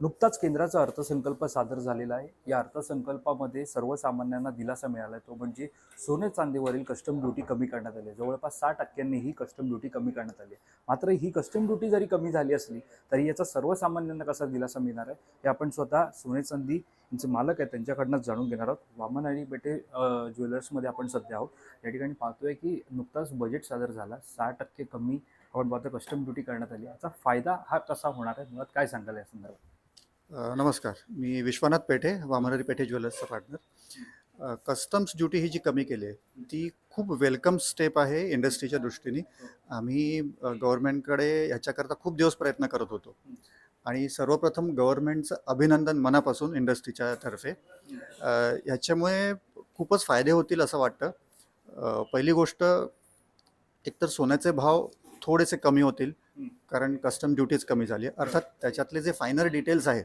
नुकताच केंद्राचा अर्थसंकल्प सादर झालेला आहे. या अर्थसंकल्पामध्ये सर्वसामान्यांना दिलासा मिळाला आहे. तो म्हणजे सोने चांदीवरील कस्टम ड्युटी कमी करण्यात आली आहे. जवळपास सहा टक्क्यांनी ही कस्टम ड्युटी कमी करण्यात आली आहे. मात्र ही कस्टम ड्युटी जरी कमी झाली असली तरी याचा सर्वसामान्यांना कसा दिलासा मिळणार आहे हे आपण स्वतः सोने चांदी यांचे मालक आहेत त्यांच्याकडनं जाणून घेणार आहोत. वामन आणि बेटे ज्वेलर्समध्ये आपण सध्या आहोत. या ठिकाणी पाहतोय की नुकताच बजेट सादर झाला. सहा टक्के कमी आपण पाहतो कस्टम ड्युटी करण्यात आली याचा फायदा हा कसा होणार आहे? मुळात काय सांगायला या संदर्भात? नमस्कार. मी विश्वनाथ पेठे वामनरी पेठे ज्वेलर्सचा पार्टनर कस्टम्स ड्युटी ही जी कमी केली आहे ती खूप वेलकम स्टेप आहे इंडस्ट्रीच्या दृष्टीने. आम्ही गव्हर्नमेंटकडे ह्याच्याकरता खूप दिवस प्रयत्न करत होतो. आणि सर्वप्रथम गव्हर्नमेंटचं अभिनंदन मनापासून इंडस्ट्रीच्या तर्फे. ह्याच्यामुळे खूपच फायदे होतील असं वाटतं. पहिली गोष्ट एकतर सोन्याचे भाव थोडेसे कमी होतील कारण कस्टम ड्युटीज कमी झाली आहे. अर्थात त्याच्यातले जे फायनल डिटेल्स आहेत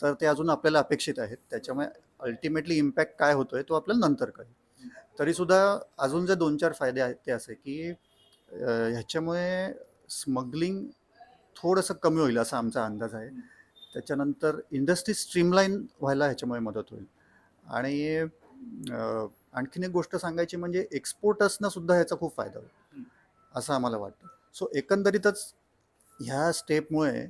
तर ते अजून आपल्याला अपेक्षित आहेत. त्याच्यामुळे अल्टिमेटली इम्पॅक्ट काय होतोय तो आपल्याला नंतर कळेल. तरीसुद्धा अजून जे दोन चार फायदे आहेत ते असे की ह्याच्यामुळे स्मगलिंग थोडंसं कमी होईल असा आमचा अंदाज आहे. त्याच्यानंतर इंडस्ट्री स्ट्रीमलाईन व्हायला ह्याच्यामुळे मदत होईल. आणि आणखीन एक गोष्ट सांगायची म्हणजे एक्सपोर्टर्सना सुद्धा ह्याचा खूप फायदा होईल. असं आम्हाला वाटतं. सो एकंदरीतच ह्या स्टेपमुळे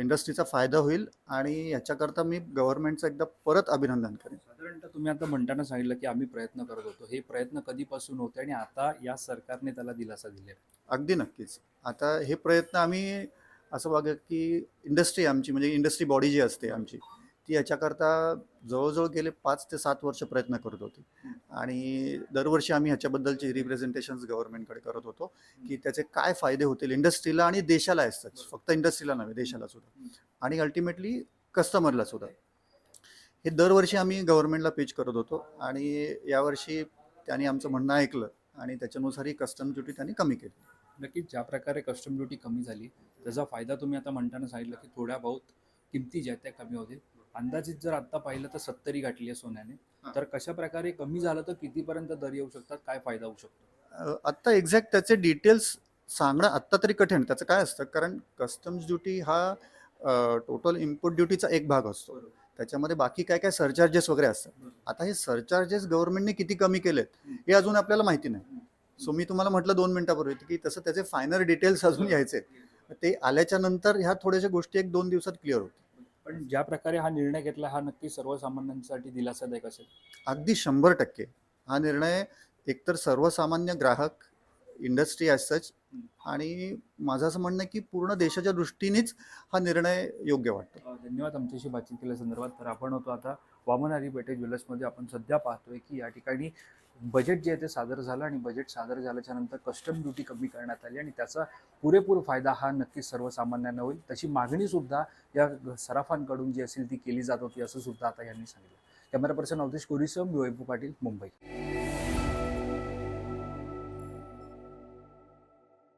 इंडस्ट्रीचा फायदा होईल आणि ह्याच्याकरता मी गव्हर्नमेंटचं एकदा परत अभिनंदन करेन. साधारणतः तुम्ही आता म्हणताना सांगितलं की आम्ही प्रयत्न करत होतो. हे प्रयत्न कधीपासून होते आणि आता या सरकारने त्याला दिलासा आहे. अगदी नक्कीच. आता हे प्रयत्न आम्ही असं बघा की इंडस्ट्री आमची म्हणजे इंडस्ट्री बॉडी जी असते आमची ती याच्याकरता जवळजवळ गेले पाच ते सात वर्ष प्रयत्न करत होते. आणि दरवर्षी आम्ही ह्याच्याबद्दलचे रिप्रेझेंटेशन्स गव्हर्नमेंटकडे करत होतो की त्याचे काय फायदे होतील इंडस्ट्रीला आणि देशाला असतात फक्त इंडस्ट्रीला नव्हे देशाला सुद्धा. आणि अल्टिमेटली कस्टमरला सुद्धा. हे दरवर्षी आम्ही गव्हर्नमेंटला पिच करत होतो आणि यावर्षी त्यांनी आमचं म्हणणं ऐकलं आणि त्याच्यानुसार ही कस्टम ड्युटी त्यांनी कमी केली. नक्कीच ज्या प्रकारे कस्टम ड्युटी कमी झाली त्याचा फायदा तुम्ही आता म्हणताना सांगितलं की थोड्या बहुत किमती ज्या त्या कमी होतील. अंदाजित जर आता पाहिलं तर सत्तरी गाठली आहे सोन्याने. तर कशा प्रकारे कमी झालं तर कितीपर्यंत दर येऊ शकतात? काय फायदा होऊ शकतो? आत्ता एक्झॅक्ट त्याचे डिटेल्स सांगणं आत्ता तरी कठीण. त्याचं काय असतं? कारण कस्टम्स ड्युटी हा टोटल इम्पोर्ट ड्युटीचा एक भाग असतो. त्याच्यामध्ये बाकी काय काय सरचार्जेस वगैरे असतात. आता हे सरचार्जेस गव्हर्नमेंटने किती कमी केलेत हे अजून आपल्याला माहिती नाही. सो मी तुम्हाला म्हटलं दोन मिनिटापूर्वी की तसं त्याचे फायनल डिटेल्स अजून यायचे ते आल्याच्यानंतर ह्या थोड्याशा गोष्टी एक दोन दिवसात क्लिअर होतील. पण ज्या प्रकारे हा निर्णय घेतला हा नक्की सर्वसामान्यांसाठी दिलासादायक असेल. अगदी शंभर टक्के. हा निर्णय एकतर सर्वसामान्य ग्राहक इंडस्ट्री ॲज सच आणि माझं असं म्हणणं आहे की पूर्ण देशाच्या दृष्टीनेच हा निर्णय योग्य वाटतो. धन्यवाद आमच्याशी बातचीत केल्या संदर्भात तर आपण होतो आता वामन हरी पेठे ज्वेलर्समध्ये आपण सध्या पाहतोय की या ठिकाणी बजेट जे आहे ते सादर झालं आणि बजेट सादर झाल्याच्यानंतर कस्टम ड्युटी कमी करण्यात आली आणि त्याचा पुरेपूर फायदा हा नक्कीच सर्वसामान्यांना होईल. तशी मागणी सुद्धा या सराफांकडून जी असेल ती केली जात होती असं सुद्धा आता यांनी सांगितलं. कॅमेरा पर्सन अवधेश कोरीसम वैभव पाटील मुंबई.